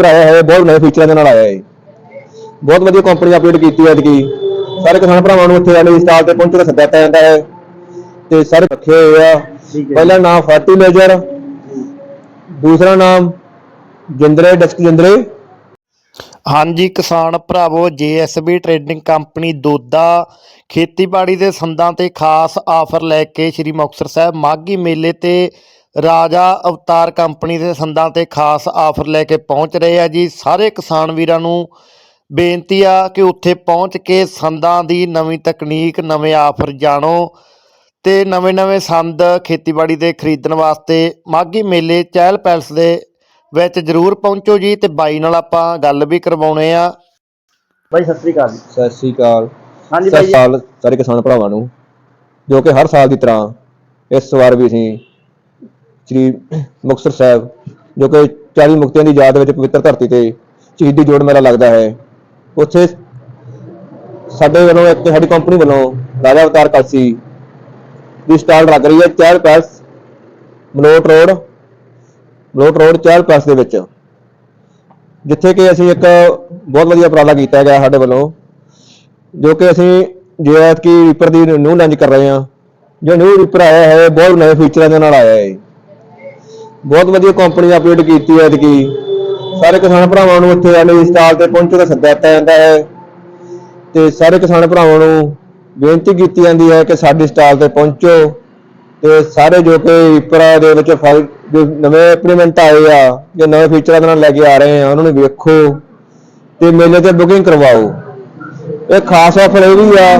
Reaper ਆਇਆ ਹੈ ਬਹੁਤ ਨਵੇਂ ਫੀਚਰਾਂ ਦੇ ਨਾਲ ਆਇਆ ਹੈ ਬਹੁਤ ਵਧੀਆ ਕੰਪਨੀ ਅਪਡੇਟ ਕੀਤੀ ਹੈ ਐਤਕੀ। ਸਾਰੇ ਕਿਸਾਨ ਭਰਾਵਾਂ ਨੂੰ ਇੱਥੇ ਆਣੇ ਸਟਾਲ ਤੇ ਪਹੁੰਚਣ ਦਾ ਸੱਦਾ ਦਿੱਤਾ ਜਾਂਦਾ ਹੈ। ਤੇ ਸਾਰੇ ਰੱਖੇ ਹੋਏ ਆ। ਪਹਿਲਾ ਨਾਮ ਫਰਟੀਲਾਈਜ਼ਰ ਦੂਸਰਾ ਨਾਮ ਜਿੰਦਰੇ ਡਸਕ ਜਿੰਦਰੇ। ਹਾਂਜੀ, ਕਿਸਾਨ ਭਰਾਵੋ, ਜੀਐਸਬੀ ਟਰੇਡਿੰਗ ਕੰਪਨੀ ਦੋਦਾ ਖੇਤੀਬਾੜੀ ਦੇ ਸੰਦਾਂ ਤੇ ਖਾਸ ਆਫਰ ਲੈ ਕੇ ਸ੍ਰੀ ਮੁਕਤਸਰ ਸਾਹਿਬ ਮਾਘੀ ਮੇਲੇ ਤੇ ਰਾਜਾ ਅਵਤਾਰ ਕੰਪਨੀ ਦੇ ਸੰਦਾਂ ਤੇ ਖਾਸ ਆਫਰ ਲੈ ਕੇ ਪਹੁੰਚ ਰਹੇ ਆ ਜੀ। ਸਾਰੇ ਕਿਸਾਨ ਵੀਰਾਂ ਨੂੰ ਬੇਨਤੀ ਆ ਕਿ ਉੱਥੇ ਪਹੁੰਚ ਕੇ ਸੰਦਾਂ ਦੀ ਨਵੀਂ ਤਕਨੀਕ, ਨਵੇਂ ਆਫਰ ਜਾਣੋ ਤੇ ਨਵੇਂ-ਨਵੇਂ ਸੰਦ ਖੇਤੀਬਾੜੀ ਦੇ ਖਰੀਦਣ ਵਾਸਤੇ ਮਾਘੀ ਮੇਲੇ ਚਹਿਲ ਪੈਲਸ ਦੇ ਵਿੱਚ ਜ਼ਰੂਰ ਪਹੁੰਚੋ ਜੀ ਤੇ ਬਾਈ ਨਾਲ ਆਪਾਂ ਗੱਲ ਵੀ ਕਰਵਾਉਣੇ ਆ। ਬਾਈ ਸਤਿ ਸ੍ਰੀ ਅਕਾਲ ਸਤਿ ਸ੍ਰੀ ਅਕਾਲ। ਹਾਂਜੀ ਸਤਿ ਸਾਲ ਸਾਰੇ ਕਿਸਾਨ ਭਰਾਵਾਂ ਨੂੰ ਜੋ ਕਿ ਹਰ ਸਾਲ ਦੀ ਤਰ੍ਹਾਂ ਇਸ ਵਾਰ ਵੀ ਅਸੀਂ ਸ੍ਰੀ ਮੁਕਤਸਰ ਸਾਹਿਬ ਜੋ ਕਿ 40 ਮੁਕਤਿਆਂ ਦੀ ਯਾਦ ਵਿੱਚ ਪਵਿੱਤਰ ਧਰਤੀ ਤੇ ਸ਼ਹੀਦੀ ਜੋੜ ਮੇਲਾ ਲੱਗਦਾ ਹੈ। ਉੱਥੇ ਸਾਡੇ ਵੱਲੋਂ ਇੱਕ ਸਾਡੀ ਕੰਪਨੀ ਵੱਲੋਂ ਰਾਜਾ ਅਵਤਾਰ ਕਲਸੀ ਦੀ ਸਟਾਲ ਲੱਗ ਰਹੀ ਹੈ ਚਹਿਲ ਪੈਸ ਮਲੋਟ ਰੋਡ ਮਲੋਟ ਰੋਡ ਚਹਿਲ ਪੈਸ ਦੇ ਵਿੱਚ। ਜਿੱਥੇ ਕਿ ਅਸੀਂ ਇੱਕ ਬਹੁਤ ਵਧੀਆ ਉਪਰਾਲਾ ਕੀਤਾ ਗਿਆ ਸਾਡੇ ਵੱਲੋਂ, ਜੋ ਕਿ ਅਸੀਂ ਜੇ ਕੀ ਰੀਪਰ ਦੀ ਨਿਊ ਲਾਂਚ ਕਰ ਰਹੇ ਹਾਂ। ਜੋ ਨਿਊ ਰੀਪਰ ਆਇਆ ਹੈ ਬਹੁਤ ਨਵੇਂ ਫੀਚਰਾਂ ਦੇ ਨਾਲ ਆਇਆ ਹੈ। ਬਹੁਤ ਵਧੀਆ ਕੰਪਨੀ ਅਪਡੇਟ ਕੀਤੀ ਹੈ ਕਿ ਸਾਰੇ ਕਿਸਾਨ ਭਰਾਵਾਂ ਨੂੰ ਇੱਥੇ ਆਣੇ ਸਟਾਲ ਤੇ ਪਹੁੰਚਣ ਦਾ ਸੱਦਾ ਦਿੱਤਾ ਜਾਂਦਾ ਹੈ। ਤੇ ਸਾਰੇ ਕਿਸਾਨ ਭਰਾਵਾਂ ਨੂੰ ਬੇਨਤੀ ਕੀਤੀ ਜਾਂਦੀ ਹੈ ਕਿ ਸਾਡੀ ਸਟਾਲ ਤੇ ਪਹੁੰਚੋ। ਤੇ ਸਾਰੇ ਜੋ ਕਿ ਰੀਪਰਾਂ ਦੇ ਵਿੱਚ ਫਾਈਲ ਜੋ ਨਵੇਂ ਇੰਪਲੀਮੈਂਟ ਆਏ ਆ ਜੋ ਨਵੇਂ ਫੀਚਰਾਂ ਨਾਲ ਲੈ ਕੇ ਆ ਰਹੇ ਆ, ਉਹਨਾਂ ਨੂੰ ਵੇਖੋ ਤੇ ਮੇਲੇ ਤੇ ਬੁਕਿੰਗ ਕਰਵਾਓ। ਇਹ ਖਾਸ ਆਫਰ ਇਹ ਵੀ ਆ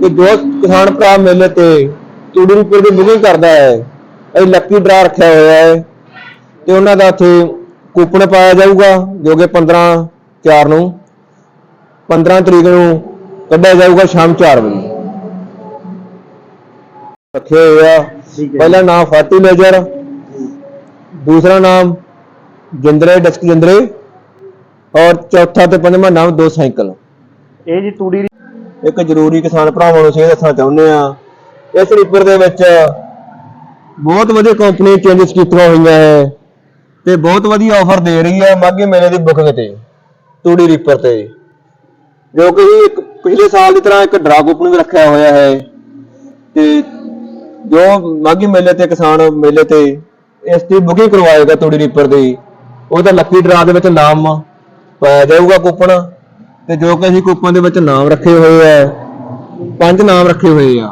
ਕਿ ਜੋ ਕਿਸਾਨ ਭਰਾ ਮੇਲੇ ਤੇ ਤੂੜੀ ਰੁਪਏ ਦੀ ਬੁਕਿੰਗ ਕਰਦਾ ਹੈ ਇਹ ਲੱਕੀ ਡਰਾ ਰੱਖਿਆ ਹੋਇਆ ਹੈ ਤੇ ਉਹਨਾਂ ਦਾ ਇੱਥੇ ਕੂਪਨ ਪਾਇਆ ਜਾਊਗਾ, ਜੋ ਕਿ 15 4 ਨੂੰ 15 ਤਰੀਕ ਨੂੰ ਕੱਢਿਆ ਜਾਊਗਾ ਸ਼ਾਮ 4 ਵਜੇ। ਰੱਖੇ ਹੋਏ ਆ। ਠੀਕ ਹੈ ਪਹਿਲਾ ਨਾਮ ਫਰਟੀਲਾਈਜ਼ਰ ਦੂਸਰਾ ਨਾਮ ਜਿੰਦਰੇ ਡਸਕ ਜਿੰਦਰੇ ਔਰ ਚੌਥਾ ਤੇ ਪੰਜਵਾਂ ਨਾਮ ਦੋ ਸਾਈਕਲ। ਇਹ ਜੀ ਤੂੜੀ ਇੱਕ ਜ਼ਰੂਰੀ ਕਿਸਾਨ ਭਰਾਵਾਂ ਨੂੰ ਇਹ ਦੱਸਣਾ ਚਾਹੁੰਦੇ ਆ। ਇਸ ਰੀਪਰ ਦੇ ਵਿੱਚ ਬਹੁਤ ਵਧੀਆ ਕੰਪਨੀ ਚੇਂਜਸ ਕੀਤੀਆਂ ਹੋਈਆਂ ਹੈ ਤੇ ਬਹੁਤ ਵਧੀਆ ਆਫਰ ਦੇ ਰਹੀ ਹੈ ਮਾਘੀ ਮੇਲੇ ਦੀ ਬੁਕਿੰਗ ਤੇ ਤੂੜੀ ਰੀਪਰ ਤੇ। ਜੋ ਕਿ ਇੱਕ ਪਿਛਲੇ ਸਾਲ ਦੀ ਤਰ੍ਹਾਂ ਇੱਕ ਡਰਾ ਕੂਪਨ ਵੀ ਰੱਖਿਆ ਹੋਇਆ ਹੈ ਤੇ ਜੋ ਮਾਘੀ ਮੇਲੇ ਤੇ, ਕਿਸਾਨ ਮੇਲੇ ਤੇ ਇਸ ਦੀ ਬੁਕਿੰਗ ਕਰਵਾਏਗਾ ਤੂੜੀ ਰੀਪਰ ਦੀ। ਉਹਦਾ ਲੱਕੀ ਡਰਾ ਦੇ ਵਿੱਚ ਨਾਮ ਪਾਇਆ ਜਾਊਗਾ ਕੂਪਨ ਤੇ ਜੋ ਕਿ ਅਸੀਂ ਕੂਪਨ ਦੇ ਵਿੱਚ ਨਾਮ ਰੱਖੇ ਹੋਏ ਆ, ਪੰਜ ਨਾਮ ਰੱਖੇ ਹੋਏ ਆ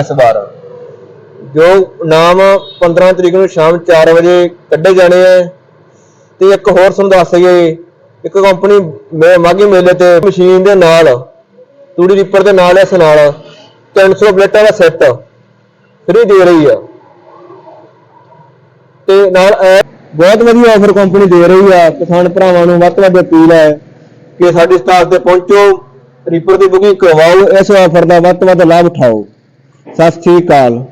ਇਸ ਵਾਰ। ਜੋ ਨਾਮ 15 ਤਰੀਕ ਨੂੰ ਸ਼ਾਮ 4 ਵਜੇ ਕੱਢੇ ਜਾਣੇ ਆ, ਤੇ ਇੱਕ ਹੋਰ ਤੁਹਾਨੂੰ ਦੱਸ ਦਈਏ, ਇੱਕ ਕੰਪਨੀ ਮੈਂ ਮਾਗੀ ਮੇਲੇ ਤੇ ਮਸ਼ੀਨ ਦੇ ਨਾਲ, ਤੂੜੀ ਰੀਪਰ ਦੇ ਨਾਲ ਇਸ ਨਾਲ 300 ਪਲੇਟਾਂ ਦਾ ਸੈੱਟ ਫ੍ਰੀ ਦੇ ਰਹੀ ਆ। ਤੇ ਨਾਲ ਬਹੁਤ ਵਧੀਆ ਆਫਰ ਕੰਪਨੀ ਦੇ ਰਹੀ ਆ। ਕਿਸਾਨ ਭਰਾਵਾਂ ਨੂੰ ਵੱਧ ਤੋਂ ਵੱਧ ਅਪੀਲ ਹੈ ਕਿ ਸਾਡੀ ਸਟਾਫ ਤੇ ਪਹੁੰਚੋ ਰੀਪਰ ਦੀ ਬੁਕਿੰਗ ਕਰਵਾਓ, ਇਸ ਆਫਰ ਦਾ ਵੱਧ ਤੋਂ ਵੱਧ ਲਾਭ ਉਠਾਓ। ਸਤਿ ਸ੍ਰੀ ਅਕਾਲ।